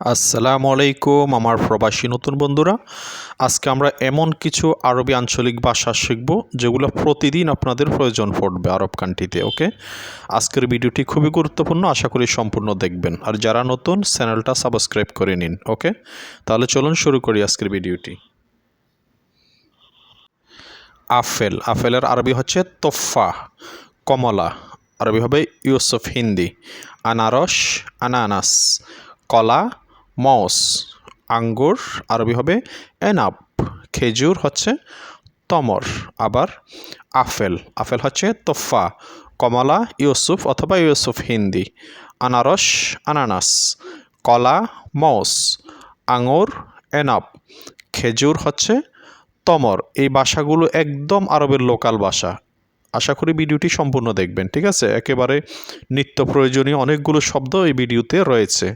আসসালামু আলাইকুম আমার প্রবাসী নতুন বন্ধুরা। আজকে আমরা এমন কিছু আরবি আঞ্চলিক ভাষা শিখব, যেগুলো প্রতিদিন আপনাদের প্রয়োজন পড়বে আরব কান্ট্রিতে ওকে? আজকের ভিডিওটি খুবই গুরুত্বপূর্ণ, আশা করি সম্পূর্ণ দেখবেন। আর যারা নতুন, চ্যানেলটা সাবস্ক্রাইব করে নিন, ওকে? তাহলে চলুন শুরু করি আজকের ভিডিওটি। আফেল, আফেলের আরবি হচ্ছে তোফা কমলা। আরবি হবে ইউসুফ হিন্দি। আনারস, আনানাস। কলা মস, আঙ্গুর, আরবি হবে এনাপ খেজুর হচ্ছে তমর, আবার আফেল আফেল হচ্ছে তোফা, কমলা, ইউসুফ অথবা ইউসুফ হিন্দি, আনারস, আনানাস, কলা, মস, আঙুর এনাপ খেজুর হচ্ছে তমর, এই ভাষাগুলো একদম আরবের লোকাল ভাষা। আশা করি ভিডিওটি সম্পূর্ণ দেখবেন, ঠিক আছে? একেবারে নিত্য প্রয়োজনীয় অনেকগুলো শব্দ এই ভিডিওতে রয়েছে।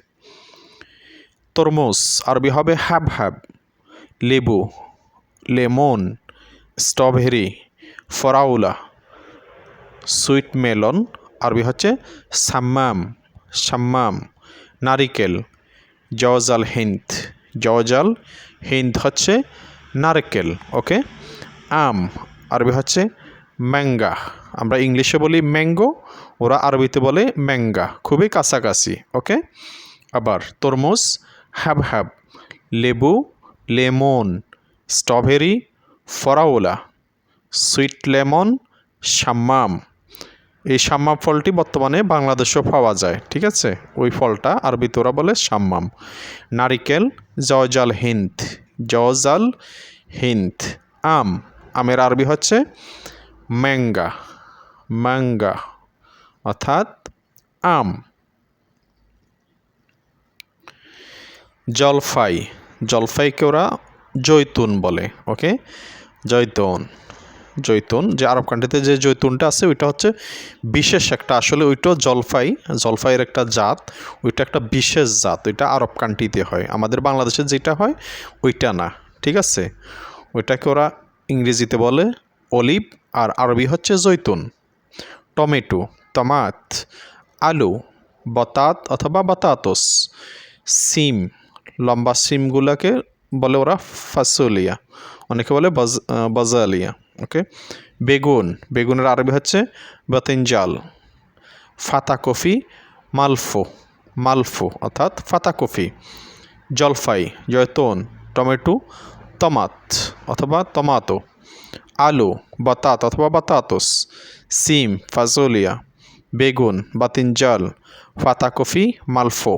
তরমুজ, আরবি হবে হ্যাব হ্যাব, লেবু, লেমন, স্ট্রবেরি, ফরাউলা, সুইট মেলন, আরবি হচ্ছে সাম্মাম সাম্মাম, নারিকেল জওজাল হিন্দ জওজাল হিন্দ হচ্ছে নারকেল, ওকে? আম, আরবি হচ্ছে ম্যাঙ্গা, আমরা ইংলিশে বলি ম্যাঙ্গো, ওরা আরবিতে বলে ম্যাঙ্গা, খুবই কাছাকাছি, ওকে? আবার তরমুজ হ্যাব হ্যাব লেবু, লেমন, স্ট্রবেরি, ফরাওলা, সুইট লেমন, সাম্মাম। এই সাম্মাম ফলটি বর্তমানে বাংলাদেশেও পাওয়া যায়, ঠিক আছে? ওই ফলটা আরবিতে ওরা বলে সাম্মাম। নারিকেল, জয়জাল হিন্দ জজাল হিন্দ। আম, আমের আরবি হচ্ছে ম্যাঙ্গা ম্যাঙ্গা, অর্থাৎ আম। জলফাই, জলফাইকে ওরা জৈতুন বলে, ওকে? জৈতুন জৈতুন, যে আরব কান্ট্রিতে যে জৈতুনটা আছে, ওইটা হচ্ছে বিশেষ একটা, আসলে ওইটাও জলফাই, জলফাইয়ের একটা জাত, ওইটা একটা বিশেষ জাত, ওইটা আরব কান্ট্রিতে হয়। আমাদের বাংলাদেশে যেটা হয়, ওইটা না, ঠিক আছে? ওইটাকে ওরা ইংরেজিতে বলে অলিভ, আর আরবি হচ্ছে জৈতুন। টমেটো টমাত আলু, বতাত অথবা বাতাতস, সিম লম্বা সিমগুলোকে বলে ওরা ফাসুলিয়া। অনেকে বলে বাজালিয়া, ওকে? বেগুন, বেগুনের আরবি হচ্ছে বাতিনজাল। ফাতা কফি মালফো মালফো অর্থাৎ ফাতা কফি জলফাই, জয়তন, টমেটো, তমাত অথবা টমাটো। আলু, বাতাত অথবা বাতাতস। সিম ফাজলিয়া বেগুন, বাতিনজাল। ফাতাকফি, মালফো।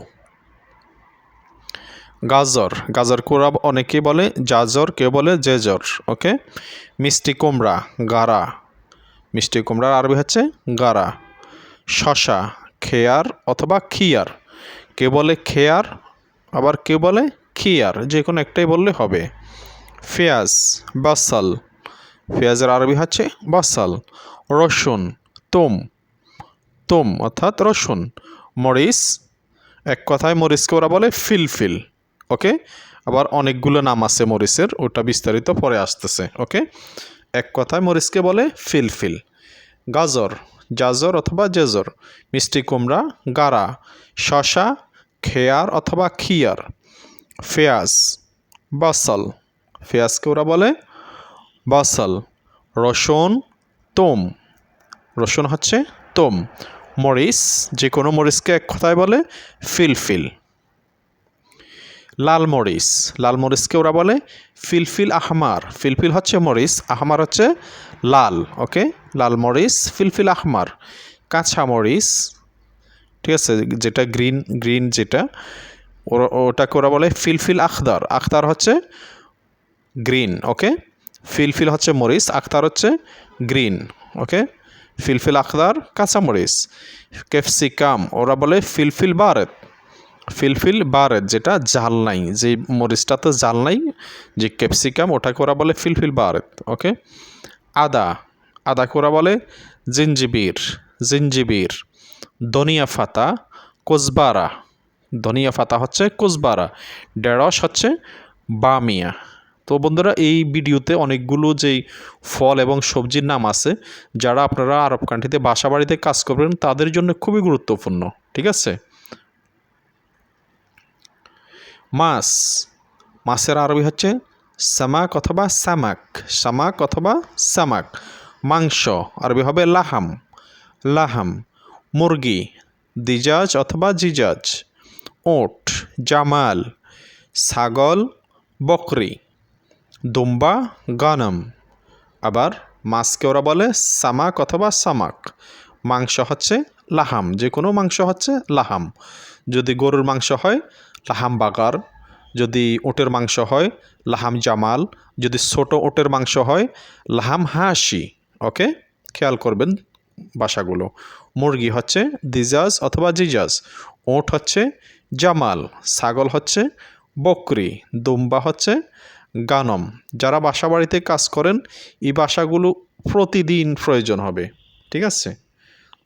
গাজর। গাজর কোরা অনেকেই বলে জাজর, কেউ বলে জেজর, ওকে? মিষ্টি কুমড়া গারা মিষ্টি কুমড়ার আরবি হচ্ছে গারা শশা, খেয়ার অথবা খিয়ার। কে বলে খেয়ার, আবার কেউ বলে খিয়ার, যে কোনো একটাই বললে হবে। পেঁয়াজ বাসাল। পেঁয়াজের আরবি হচ্ছে বাসাল। রসুন, তোম। তোম অর্থাৎ রসুন। মরিচ, এক কথায় মরিচকে ওরা বলে ফিলফিল। ওকে? আবার অনেকগুলো নাম আছে মরিচের, ওটা বিস্তারিত পরে আসতেছে, ওকে? এক কথায় মরিচকে বলে ফিলফিল। গাজর, জাজর অথবা জেজর। মিষ্টি কুমড়া, গাড়া। শশা খেয়ার অথবা খিয়ার ফেয়াজ, বাসাল। ফেয়াজকে ওরা বলে বাসাল। রসুন, তোম। রসুন হচ্ছে তোম। মরিচ যে কোনো মরিচকে এক কথায় বলে ফিলফিল। লাল মরিচ লাল মরিচকে ওরা বলে ফিলফিল আহমার। ফিলফিল হচ্ছে মরিচ, আহমার হচ্ছে লাল, ওকে? লাল মরিচ ফিলফিল আহমার। কাঁচা মরিচ, ঠিক আছে? যেটা গ্রিন গ্রিন যেটা ওটাকে ওরা বলে ফিলফিল আখদার আখতার হচ্ছে গ্রিন, ওকে? ফিলফিল হচ্ছে মরিচ, আখতার হচ্ছে গ্রিন, ওকে? ফিলফিল আখদার কাঁচা মরিচ। ক্যাপসিকাম, ওরা বলে ফিলফিল বারেত। ফিলফিল বারেত যেটা জাল নাই, যে মরিচটাতে জাল নাই, যে ক্যাপসিকাম, ওটাকে ওরা বলে ফিলফিল বারেত ওকে? আদা আদাকে ওরা বলে? জিঞ্জিবির জিঞ্জিবির ধনিয়া ফাতা কোজবারা ধনিয়া ফাতা হচ্ছে কোজবারা ঢেঁড়স হচ্ছে বামিয়া। তো বন্ধুরা, এই ভিডিওতে অনেকগুলো যেই ফল এবং সবজির নাম আছে, যারা আপনারা আরব কান্ট্রিতে বাসা বাড়িতে কাজ করবেন, তাদের জন্য খুবই গুরুত্বপূর্ণ, ঠিক আছে? মাছ মাছের আরবি হচ্ছে সামাক অথবা সামাক। সামাক অথবা সামাক। মাংস, আরবি হবে লাহাম। লাহাম, মুরগি, দিজাজ অথবা জিজাজ। ওট, জামাল, ছাগল, বকরি। দুম্বা, গানম। আবার মাছকে ওরা বলে সামাক অথবা সামাক। মাংস হচ্ছে লাহাম যে কোনো মাংস হচ্ছে লাহাম। যদি গরুর মাংস হয় লাহাম বাগার, যদি ওটের মাংস হয়, লাহাম জামাল, যদি ছোট ওটের মাংস হয়, লাহাম হাসি ওকে খেয়াল করবেন বাসাগুলো। মুরগি হচ্ছে দিজাজ অথবা জিজাজ। ওট হচ্ছে জামাল, ছাগল হচ্ছে বকরি, দুম্বা হচ্ছে গানম। যারা বাসা বাড়িতে কাজ করেন, এই বাসাগুলো প্রতিদিন প্রয়োজন হবে, ঠিক আছে?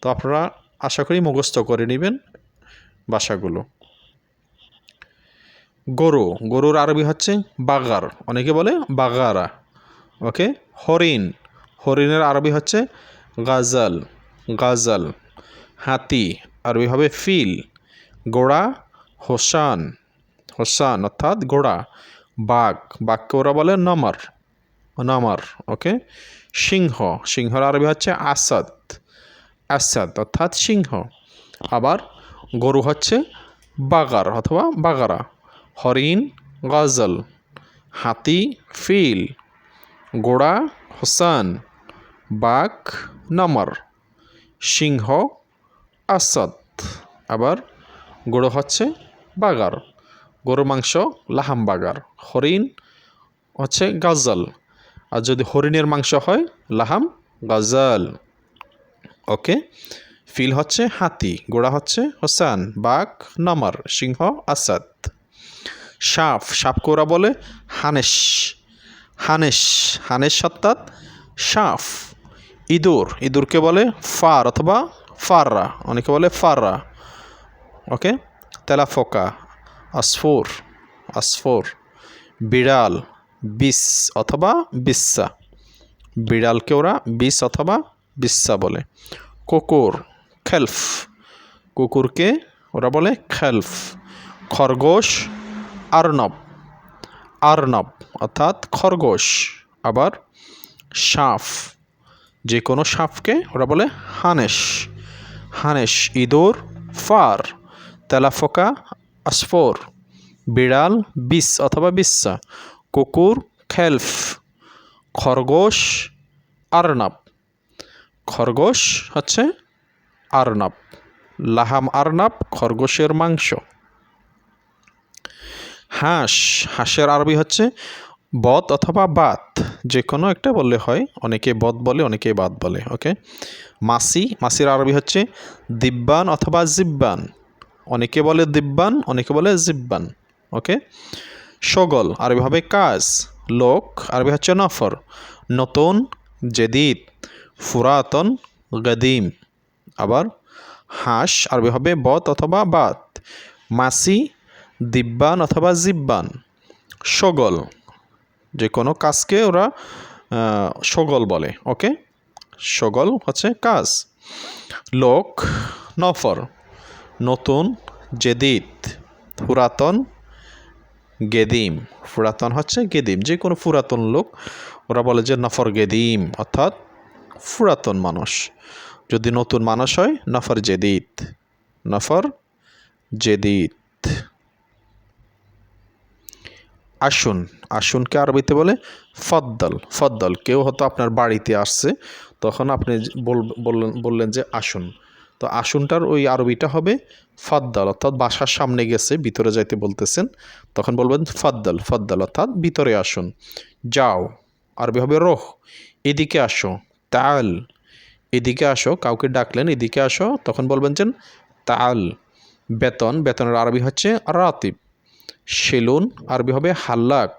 তো আপনারা আশা করি মুখস্থ করে নেবেন বাসাগুলো। গরু, গরুর আরবি হচ্ছে বাগার, অনেকে বলে বাগারা, ওকে? হরিণ, হরিণের আরবি হচ্ছে গাজাল গাজাল। হাতি, আরবি হবে ফিল গোড়া হোসান হোসান অর্থাৎ গোড়া বাঘ, বাঘকে ওরা বলে নমর নমর, ওকে? সিংহ, সিংহর আরবি হচ্ছে আসাদ আসাদ অর্থাৎ সিংহ। আবার গরু হচ্ছে বাগার অথবা বাগারা। হরিণ, গজল। হাতি, ফিল। গোড়া হোসান। বাঘ, নমর। সিংহ আসাদ আবার গরু হচ্ছে বাগার গরু মাংস, লাহাম বাগার হরিণ হচ্ছে গাজল। আর যদি হরিণের মাংস হয়, লাহাম গাজল। ওকে? ফিল হচ্ছে হাতি গোড়া হচ্ছে হোসান, বাঘ, নমর, সিংহ আসাদ সাপ সাপকে ওরা বলে হানেশ হানেশ হানেশ অর্থাৎ সাপ ইঁদুর, ইঁদুরকে বলে ফার অথবা ফাররা, অনেকে বলে ফাররা, ওকে? তেলাফোকা, আসফোর আসফোর, বিড়াল বিষ অথবা বিস্সা, বিড়ালকে ওরা বিষ অথবা বিস্সা বলে। কুকুর, খেলফ, কুকুরকে ওরা বলে খেলফ, খরগোশ আর্নব আর্নব অর্থাৎ খরগোশ, আবার সাপ যে কোনো সাপকে ওরা বলে হানেশ হানেশ, ইঁদুর, ফার, তেলাফোকা, আসফোর, বিড়াল, বিষ অথবা বিস্সা, কুকুর, খেলফ, খরগোশ, আর্নব। খরগোশ হচ্ছে আর্নব। লাহাম আর্নব খরগোশের মাংস। হাঁস, হাঁসের আরবি হচ্ছে বদ অথবা বাত। যে কোনো একটা বললে হয়, অনেকে বদ বলে, অনেকে বাদ বলে, ওকে? মাসি, মাসির আরবি হচ্ছে দিব্বান অথবা জিব্বান। অনেকে বলে দিব্বান, অনেকে বলে জিব্বান, ওকে? সগল, আরবি হবে কাজ। লোক, আরবি হচ্ছে নফর। নতুন, জেদিদ। ফুরাতন, গদিম। আবার হাঁস, আরবি হবে বত অথবা বাত। মাসি দিব্বান অথবা জিব্বান। সগল, যে কোনো কাজকে ওরা সগল বলে, ওকে? সগল হচ্ছে কাজ। লোক, নফর, নতুন, জেদিদ, পুরাতন, গেদিম। পুরাতন হচ্ছে গেদিম, যে কোনো পুরাতন লোক, ওরা বলে যে নফর গেদিম, অর্থাৎ পুরাতন মানুষ। যদি নতুন মানুষ হয়, নফর জেদিদ নফর জেদিদ। আসুন, আসুনকে আরবিতে বলে ফদ্দল। ফদ্দল, কেউ হয়তো আপনার বাড়িতে আসছে, তখন আপনি বল- বললেন বললেন যে আসুন। তো আসুনটার ওই আরবিটা হবে ফদ্দল, অর্থাৎ বাসার সামনে গেছে, ভিতরে যাইতে বলতেছেন, তখন বলবেন ফদ্দল ফদ্দল, অর্থাৎ ভিতরে আসুন। যাও, আরবি হবে রোহ, এদিকে আসো, তাল, এদিকে আসো, কাউকে ডাকলেন, এদিকে আসো, তখন বলবেন যে তাল, বেতন, বেতনের আরবি হচ্ছে রাতিব। সেলুন, আরবি হবে হাল্লাক।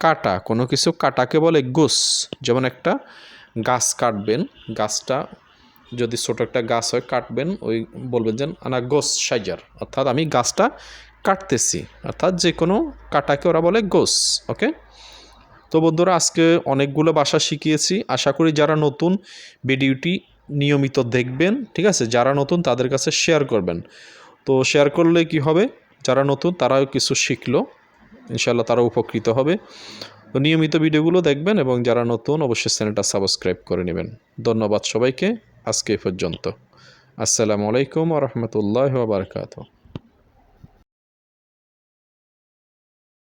কাটা, কোনো কিছু কাটাকে বলে গোস। যেমন একটা গাছ কাটবেন, গাছটা যদি ছোট একটা গাছ হয়, কাটবেন, ওই বলবেন যে আনা গোস সাইজার। অর্থাৎ আমি গাছটা কাটতেছি, অর্থাৎ যে কোনো কাটাকে ওরা বলে গোস, ওকে? তো বন্ধুরা, আজকে অনেকগুলো ভাষা শিখিয়েছি। আশা করি যারা নতুন ভিডিওটি নিয়মিত দেখবেন, ঠিক আছে? যারা নতুন, তাদের কাছে শেয়ার করবেন। তো শেয়ার করলে কি হবে? যারা নতুন, তারাও কিছু শিখলো। ইনশাল্লাহ তারা উপকৃত হবে। তো নিয়মিত ভিডিওগুলো দেখবেন এবং যারা নতুন, অবশ্যই চ্যানেলটা সাবস্ক্রাইব করে নেবেন। ধন্যবাদ সবাইকে। আজকে এ পর্যন্ত। আসসালামু আলাইকুম আ রহমতুল্লাহ বারকাত